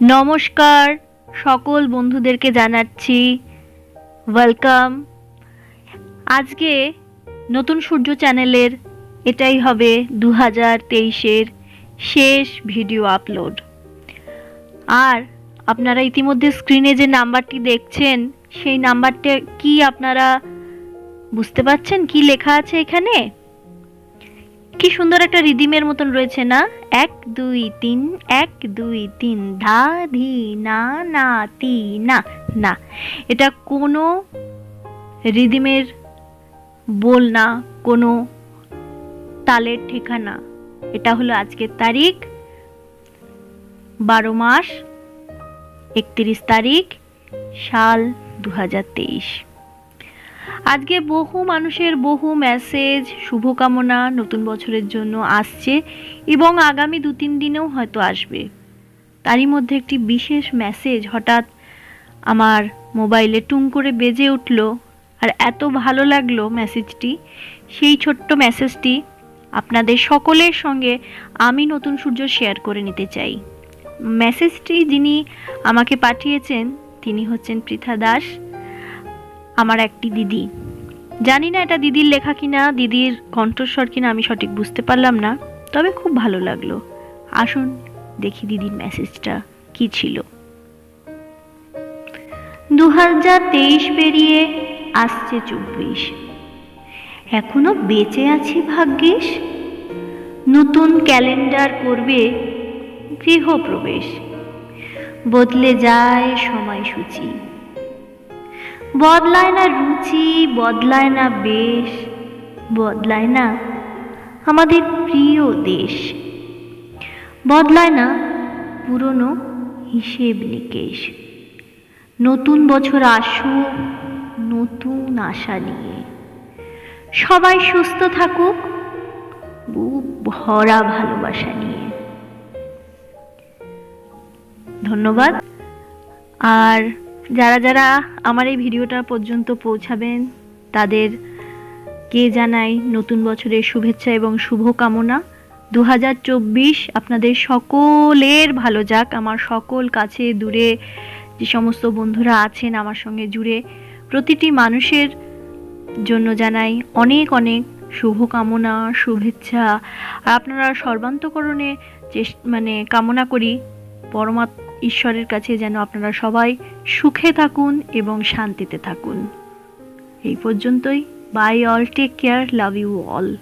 নমস্কার, সকল বন্ধুদেরকে জানাচ্ছি ওয়েলকাম আজকে নতুন সূর্য চ্যানেলের, এটাই হবে দু হাজার তেইশের শেষ ভিডিও আপলোড। আর আপনারা ইতিমধ্যে স্ক্রিনে যে নাম্বারটি দেখছেন, সেই নাম্বারটা কি আপনারা বুঝতে পারছেন? কি লেখা আছে এখানে? কি সুন্দর একটা রিদিমের মতন রয়েছে না? এক, দুই, তিন, এক, দুই, তিন, ধা, ধি, না না, তি, না না। এটা কোনো রিদিমের বল না, কোনো তালের ঠিকানা। এটা হলো আজকের তারিখ, বারো মাস, একত্রিশ তারিখ, সাল দু হাজার তেইশ। আজকে বহু মানুষের বহু মেসেজ শুভকামনা নতুন বছরের জন্য আসছে এবং আগামী দু তিন দিনেও হয়তো আসবে। তারই মধ্যে একটি বিশেষ মেসেজ হঠাৎ আমার মোবাইলে টুং করে বেজে উঠল আর এত ভালো লাগল মেসেজটি সেই ছোট্ট মেসেজটি আপনাদের সকলের সঙ্গে আমি নতুন সূর্য শেয়ার করে নিতে চাই। মেসেজটি যিনি আমাকে পাঠিয়েছেন, তিনি হচ্ছেন পৃথা দাস। আমার একটি দিদি। জানি না এটা দিদির লেখা কিনা, দিদির কণ্ঠস্বর কিনা, আমি সঠিক বুঝতে পারলাম না, তবে খুব ভালো লাগল। আসুন, দেখি দিদির মেসেজটা কি ছিল। দু হাজার তেইশ পেরিয়ে আসছে চব্বিশ। এখনও বেঁচে আছি ভাগ্যিস? নতুন ক্যালেন্ডার করবে গৃহপ্রবেশ। বদলে যায় সময়সূচি। বদলায় না রুচি, বদলায় না বেশ, বদলায় না আমাদের প্রিয় দেশ। বদলায় না পুরনো হিসেব নিকেশ। নতুন বছর আসুক, নতুন আশা নিয়ে। সবাই সুস্থ থাকুক, বুক ভরা ভালোবাসা নিয়ে। ধন্যবাদ। আর যারা যারা আমার এই ভিডিওটা পর্যন্ত পৌঁছাবেন, তাদের কে জানাই নতুন বছরের শুভেচ্ছা এবং শুভকামনা। দু হাজার চব্বিশ আপনাদের সকলের ভালো যাক, আমার সকল কাছে দূরে যে সমস্ত বন্ধুরা আছেন আমার সঙ্গে জুড়ে, প্রতিটি মানুষের জন্য জানাই অনেক অনেক শুভকামনা, শুভেচ্ছা। আর আপনারা সর্বান্তকরণে চেস মানে কামনা করি পরমা ঈশ্বরের কাছে যেন আপনারা সবাই সুখে থাকুন এবং শান্তিতে থাকুন। এই পর্যন্তই। Bye all take care love you all